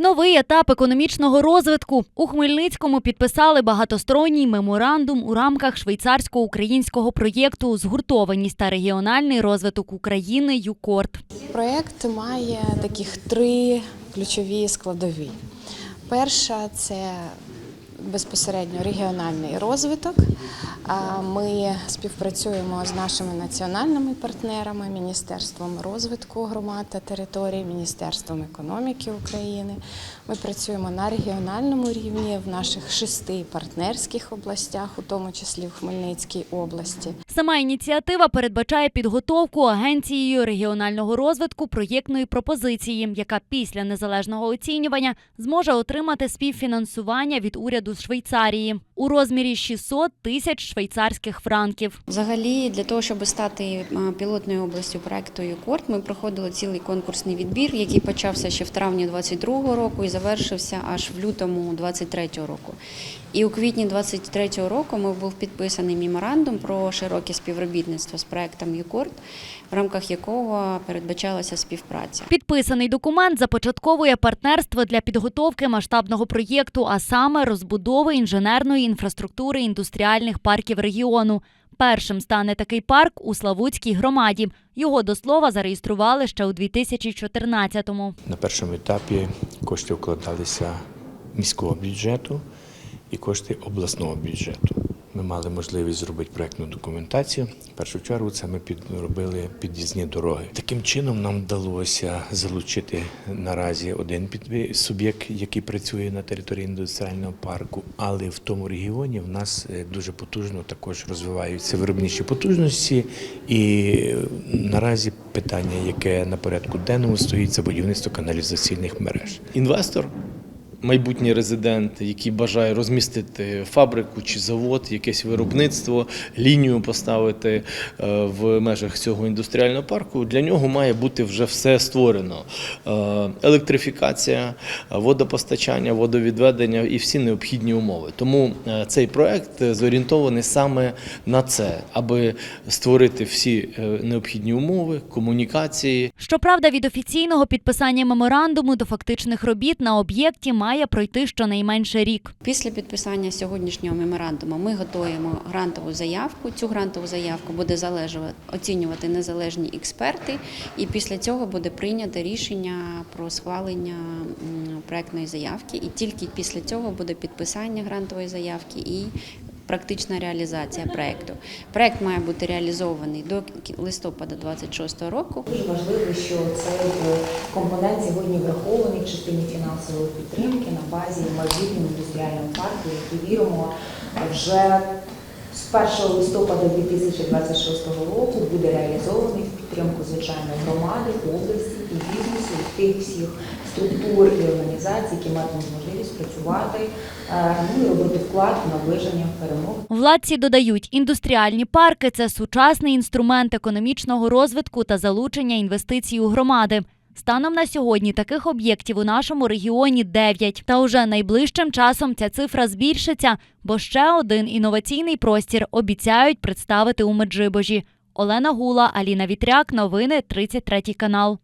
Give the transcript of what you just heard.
Новий етап економічного розвитку у Хмельницькому підписали багатосторонній меморандум у рамках швейцарсько-українського проєкту Згуртованість та регіональний розвиток України ЮКОРД. Проєкт має таких три ключові складові. Перша це безпосередньо регіональний розвиток. Ми співпрацюємо з нашими національними партнерами, Міністерством розвитку громад та територій, Міністерством економіки України. Ми працюємо на регіональному рівні в наших шести партнерських областях, у тому числі в Хмельницькій області. Сама ініціатива передбачає підготовку агенцією регіонального розвитку проєктної пропозиції, яка після незалежного оцінювання зможе отримати співфінансування від уряду Швейцарії у розмірі 600 тисяч швейцарських франків. Взагалі, для того, щоб стати пілотною областю проекту ЮКОРД, ми проходили цілий конкурсний відбір, який почався ще в травні 22 року і завершився аж в лютому 23 року. І у квітні 23 року ми був підписаний меморандум про широке співробітництво з проектом ЮКОРД, в рамках якого передбачалася співпраця. Підписаний документ започатковує партнерство для підготовки масштабного проєкту, а саме розбудови інженерної інфраструктури індустріальних парків регіону. Першим стане такий парк у Славутській громаді. Його до слова зареєстрували ще у 2014-му. На першому етапі кошти вкладалися міського бюджету і кошти обласного бюджету. Ми мали можливість зробити проєктну документацію. Першу чергу це ми підробили під'їзні дороги. Таким чином нам вдалося залучити наразі один суб'єкт, який працює на території індустріального парку, але в тому регіоні в нас е, дуже потужно також розвиваються виробничі потужності. І е, наразі питання, яке на порядку денному стоїть, це будівництво каналізаційних мереж. інвестор, майбутній резидент, який бажає розмістити фабрику чи завод, якесь виробництво, лінію поставити е, в межах цього індустріального парку, для нього має бути вже все створено: Е, електрифікація, водопостачання, водовідведення і всі необхідні умови. Тому е, цей проект зорієнтований саме на це, аби створити всі необхідні умови, комунікації, Щоправда, від офіційного підписання меморандуму до фактичних робіт на об'єкті має пройти щонайменше рік. Після підписання сьогоднішнього меморандуму ми готуємо грантову заявку. Цю грантову заявку буде залежувати оцінювати незалежні експерти, і після цього буде прийнято рішення про схвалення проектної заявки. І тільки після цього буде підписання грантової заявки і практична реалізація проекту. Проект має бути реалізований до листопада 2026 року. Дуже важливо, що цей е, компонент сьогодні врахований в частині фінансової підтримки на базі майбутнього індустріального парку, який віримо вже з 1 листопада 2026 року буде реалізований в підтримку звичайно громади, області і бізнесу, тих всіх структур і організацій, які матимуть можливість працювати е, ну і робити вклад в наближення перемог. Владці додають, індустріальні парки це сучасний інструмент економічного розвитку та залучення інвестицій у громади. Станом на сьогодні таких об'єктів у нашому регіоні 9. Та уже найближчим часом ця цифра збільшиться, бо ще один інноваційний простір обіцяють представити у Меджибожі. Олена Гула, Аліна Вітряк, новини 33 канал.